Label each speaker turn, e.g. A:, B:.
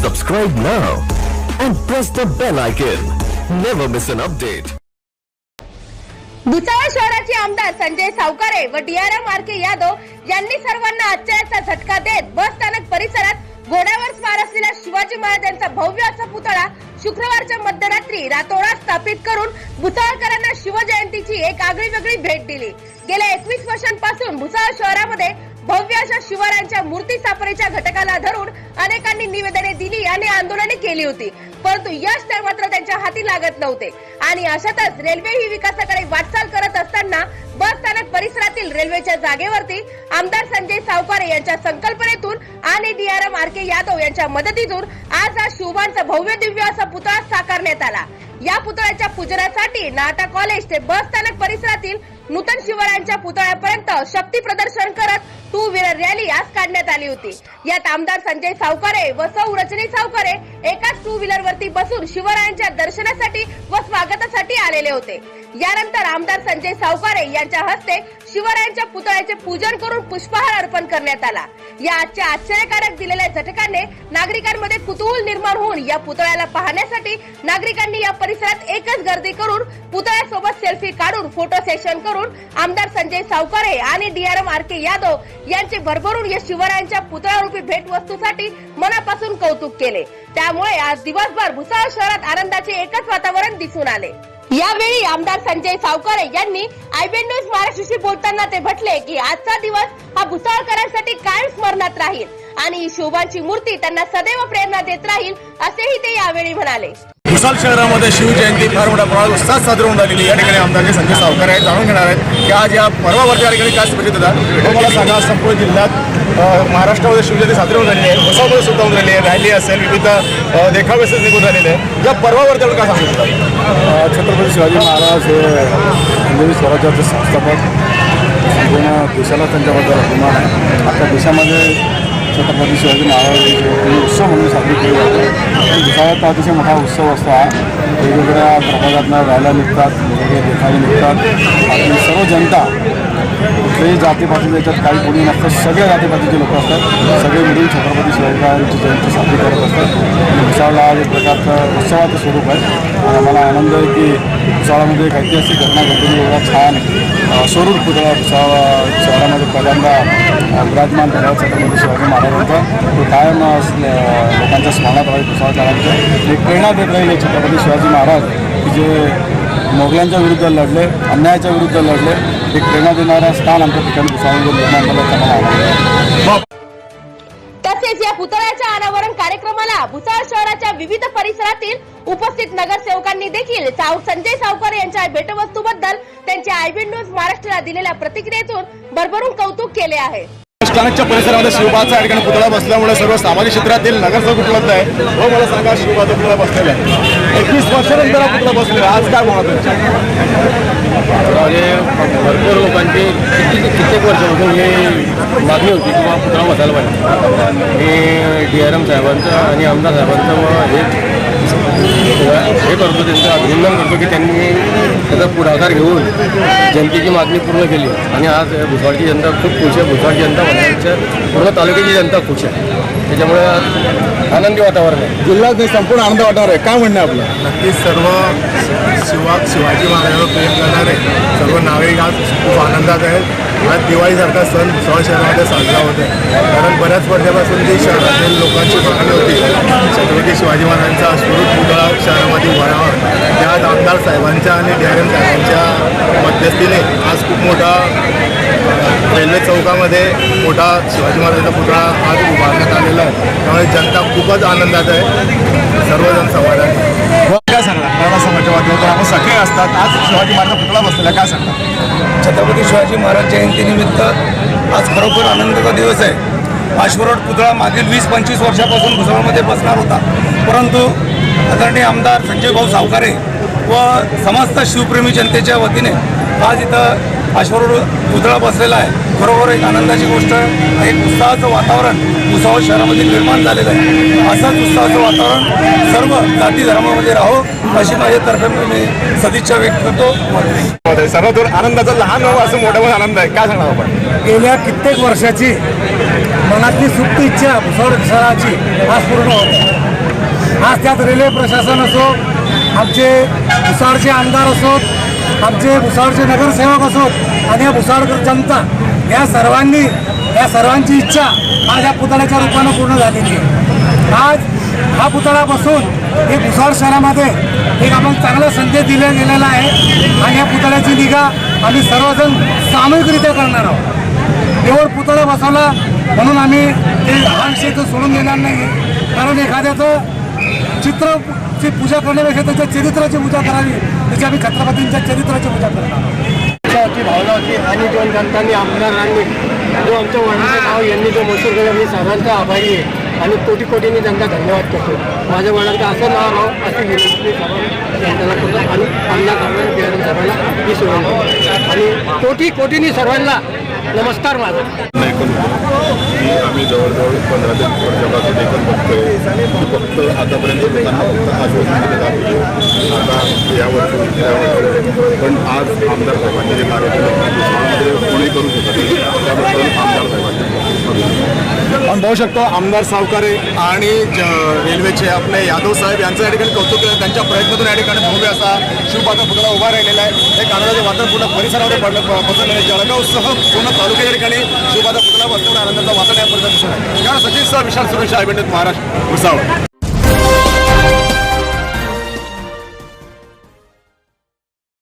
A: subscribe now and press the bell icon. Never miss an update.
B: Bhusawal शहराचे आमदार संजय सावकारे व DRM R के यादव यांनी सर्वांना आश्चर्याचा झटका देत बस स्थानक परिसरात घोड्यावर स्वार असलेल्या शिवाजी महाराजांचा भव्य असा पुतळा शुक्रवारच्या मध्यरात्री रातोरात स्थापित करून भुसाळकरांना शिवजयंतीची एक आगळी वेगळी भेट दिली. गेल्या एकवीस वर्षांपासून भुसाळ शहरामध्ये भव्य अशा शिवरायांच्या मूर्ती स्थापनेच्या घटकाला धरून अनेकांनी निवेदने दिली आणि आंदोलने केली होती. परंतु यश तर मात्र त्यांच्या हाती लागत नव्हते. आणि अशातच रेल्वे ही विकासाकडे वाटचाल करत असताना बस स्थानक परिसरातील रेल्वेच्या जागेवरती आमदार संजय सावकारे यांच्या संकल्पनेतून आणि डीआरएम आर के यादव यांच्या मदतीतून आज हा शुभांचा भव्य दिव्य असा पुतळा साकारण्यात आला. या पुतळ्याच्या पूजनासाठी नाटा कॉलेज ते बस स्थानक परिसरातील नूतन शिवरायांच्या पुतळ्यापर्यंत शक्ती प्रदर्शन करत टू व्हीलर रॅली आज काढण्यात आली होती. यात आमदार संजय सावकारे व सौ रचनी सावकारे एकाच टू व्हीलर वरती बसून शिवरायांच्या दर्शनासाठी व स्वागतासाठी आलेले होते. यानंतर आमदार संजय सावकारे यांच्या हस्ते शिवरायांच्या पुतळ्याचे पूजन करून पुष्पहार अर्पण करण्यात आला. या आजच्या आश्चर्यकारक दिलेल्या झटकाने नागरिकांमध्ये कुतूहल निर्माण होऊन या पुतळ्याला पाहण्यासाठी नागरिकांनी या परिसरात एकच गर्दी करून पुतळ्यासोबत सेल्फी काढून फोटो सेशन करून आमदार संजय सावकारे आणि डीआरएम आर के यादव यांचे भरभरून या शिवरायांच्या पुतळारूपी भेटवस्तूसाठी मनापासून कौतुक केले. त्यामुळे आज दिवसभर भुसावळ शहरात आनंदाचे एकच वातावरण दिसून आले. यावेळी आमदार संजय सावकारे यांनी आयबीएन न्यूज महाराष्ट्राशी बोलताना ते म्हटले की आजचा दिवस हा भुसावळकरांसाठी कायम स्मरणात राहील आणि शोभांची मूर्ती त्यांना सदैव प्रेरणा देत राहील असेही ते यावेळी म्हणाले.
C: भुसाल शहरामध्ये शिवजयंती फार मोठ्या प्रमाणात उत्साहात साजरी होऊन राहिलेली या ठिकाणी आमदार संजय सावकर आहेत जाणून घेणार आहेत. की आज या पर्वावरती या ठिकाणी काय स्पर्शित होता तो मला सांगा संपूर्ण जिल्ह्यात महाराष्ट्रामध्ये शिवजयंती साजरी होऊन राहिली आहे भुसावळमध्ये सुद्धा होऊन राहिली आहे रॅली असेल विविध देखावे असेल निघून राहिलेले आहे या पर्वावरती आपण काय सांगू शकता?
D: छत्रपती शिवाजी महाराज हे हिंदवी स्वराज्याचे संस्थापक पूर्ण देशाला त्यांच्याबद्दल अभिमान आहे. आता देशामध्ये छत्रपती शिवाजी महाराज उत्सव म्हणून साजरी केली जाते. आणि भुसावळात अतिशय मोठा उत्सव असतो हा. वेगवेगळ्या प्रभागातनं राहायला निघतात वेगवेगळे देखावे निघतात. आपली सर्व जनता कुठल्याही जातीपातीच्या याच्यात काही कोणी नसतात सगळ्या जातीपातीचे लोक असतात. सगळे मिळून छत्रपती शिवाजी जयंती साजरी करत असतात. आणि भुसावळला आज एक प्रकारचं उत्सवाचं स्वरूप आहे. आणि आम्हाला आनंद आहे की भुसावळामध्ये एक ऐतिहासिक घटना घडली एवढा छान स्वरूप पुतळा भुसावळ शहरामध्ये पहिल्यांदा विराजमान झाला छत्रपती शिवाजी महाराजांचा. तो कायम लोकांच्या स्मरणात राहील भुसावळकरांच्या एक प्रेरणा देत राहील हे छत्रपती शिवाजी महाराज की जे मोगलांच्या विरुद्ध लढले अन्यायाच्या विरुद्ध लढले एक प्रेरणा देणारा स्थान आमच्या ठिकाणी भुसावळमध्ये निर्माण झाल्याचा मला
B: तसेच या पुतळ्याच्या अनावरण कार्यक्रमाला भुसावळ शहराच्या विविध परिसरातील उपस्थित नगरसेवकांनी देखील साव संजय सावकर यांच्या भेटवस्तूबद्दल त्यांच्या आयबी न्यूज महाराष्ट्राला दिलेल्या प्रतिक्रियेतून भरभरून कौतुक केले आहे.
C: बसस्थानकच्या परिसरामध्ये शिवबाचा या ठिकाणी पुतळा बसल्यामुळे सर्व सामाजिक क्षेत्रातील नगरसेवक उपलब्ध आहे हो मला सांगा शिवबाचा पुतळा बसलेला आहे. एकवीस वर्षानंतर हा पुतळा बसलेला आहे. आज काय म्हणत
E: म्हणजे भरपूर लोकांची किती कित्येक वर्षापासून ही मागणी होती की बा पुतळा बसायला पाहिजे. हे डी आर एम साहेबांचं आणि आमदार साहेबांचं व हे हे करतो त्यांचं अभिनंदन करतो की त्यांनी त्याचा पुढाकार घेऊन जनतेची मागणी पूर्ण केली. आणि आज भुसावळची जनता खूप खुश आहे. भुसावळची जनता म्हणायच्या पूर्ण तालुक्याची जनता खुश आहे. त्याच्यामुळे आनंदी वातावरण आहे.
C: जिल्ह्यात संपूर्ण आनंद वाटणार आहे. काय म्हणणं आहे आपलं?
F: नक्कीच सर्व शिवा शिवाजी महाराजांवर प्रेम करणारे सर्व नागरिक आज खूप आनंदात आहेत. आज दिवाळीसारखा सण भुसावळ शहरामध्ये साजरा होतो कारण बऱ्याच वर्षापासून जी शहरातील लोकांची मागणी होती. छत्रपती शिवाजी महाराजांचा स्वरूप पुतळा शहरामध्ये उभारावा त्यात आमदार साहेबांच्या आणि डी आर एम साहेबांच्या मध्यस्थीने आज खूप मोठा रेल्वे चौकामध्ये मोठा शिवाजी महाराजांचा पुतळा आज उभारण्यात आलेला आहे. त्यामुळे जनता खूपच आनंदात आहे. सर्वजण समाधान आहेत.
C: काय आपण सगळे असतात. आज शिवाजी महाराज पुतळा बसलेला काय सांगतात
G: छत्रपती शिवाजी महाराज जयंतीनिमित्त आज खरोखर आनंदाचा दिवस आहे. पाचवरोड पुतळा मागील वीस पंचवीस वर्षापासून भुसावळमध्ये बसणार होता. परंतु आदरणीय आमदार संजय भाऊ सावकारे व समस्त शिवप्रेमी जनतेच्या वतीने आज इथं पाचवरोड पुतळा बसलेला आहे. खरोखर एक आनंदाची गोष्ट आहे. एक उत्साहाचं वातावरण भुसावळ शहरामध्ये निर्माण झालेलं आहे. असंच उत्साहाचं वातावरण सर्व जाती धर्मामध्ये राहो अशी माझ्यातर्फे मी सदिच्छा व्यक्त करतो.
C: सर्वात आनंदाचा लहान हो असं मोठा पण आनंद आहे. काय सांगणार आपण?
D: गेल्या कित्येक वर्षाची मनातली सुप्त इच्छा भुसावळ शहराची आज पूर्ण होत
H: आज त्यात रेल्वे प्रशासन असो आमचे भुसाळचे आमदार असोत आमचे भुसाळचे नगरसेवक असोत आणि या भुसावळकर जनता या सर्वांनी या सर्वांची इच्छा आज या पुतळ्याच्या रूपानं पूर्ण झालेली आहे. आज हा पुतळा बसून हे भुसाळ शहरामध्ये एक आपण चांगला संदेश दिला गेलेला आहे आणि या पुतळ्याची निगा आम्ही सर्वजण सामूहिकरित्या करणार आहोत. केवळ पुतळा बसवला म्हणून आम्ही ते हा विषय सोडून देणार नाही कारण एखाद्याचं चित्र चित्रची पूजा करण्यापेक्षा त्याच्या चरित्राची पूजा करावी त्याची आम्ही छत्रपतींच्या चरित्राची पूजा करणार आहोत.
I: होती भावना होती आणि दोन ग्रंथांनी आमदारांनी जो आमच्या वडिलांचं नाव यांनी जो मसूर केलं मी सर्वांचा आभारी आहे आणि कोटी कोटींनी त्यांचा धन्यवाद करतो. माझ्या वडिलांचं असं नाव राहो अशी विनंती त्यांना करतो आणि आमदार सर्वांना बिहारी सर्वांना मी सोडून आणि कोटी कोटींनी सर्वांना नमस्कार माझा.
C: की आम्ही जवळजवळ पंधरा ते वीस वर्षापासून एकच बघतोय फक्त आतापर्यंत लोकांना फक्त आश्वासन दिलं जातं आता यावर्षी यावर्षी पण आज आमदार साहेबांनी जे कार्य केलं कोणी करू शकत त्याबद्दल आमदार पाहू शकतो आमदार सावकारे आणि ज- रेल्वेचे आपले यादव साहेब यांचं या ठिकाणी कौतुक केलं त्यांच्या प्रयत्नातून या ठिकाणी भव्य असा शिवपाचा पुतळा उभा राहिलेला आहे. हे कानडाचे वातावरण पूर्ण परिसरामध्ये पडलं पसरलेलं जळगावसह पूर्ण तालुक्याच्या ठिकाणी शिवपाचा पुतळा बसवून आनंदाचा वातावरण या परिसरात दिसून आहे या सचिन सह विशाल सुरेश आयबंडित महाराष्ट्र भुसावळ.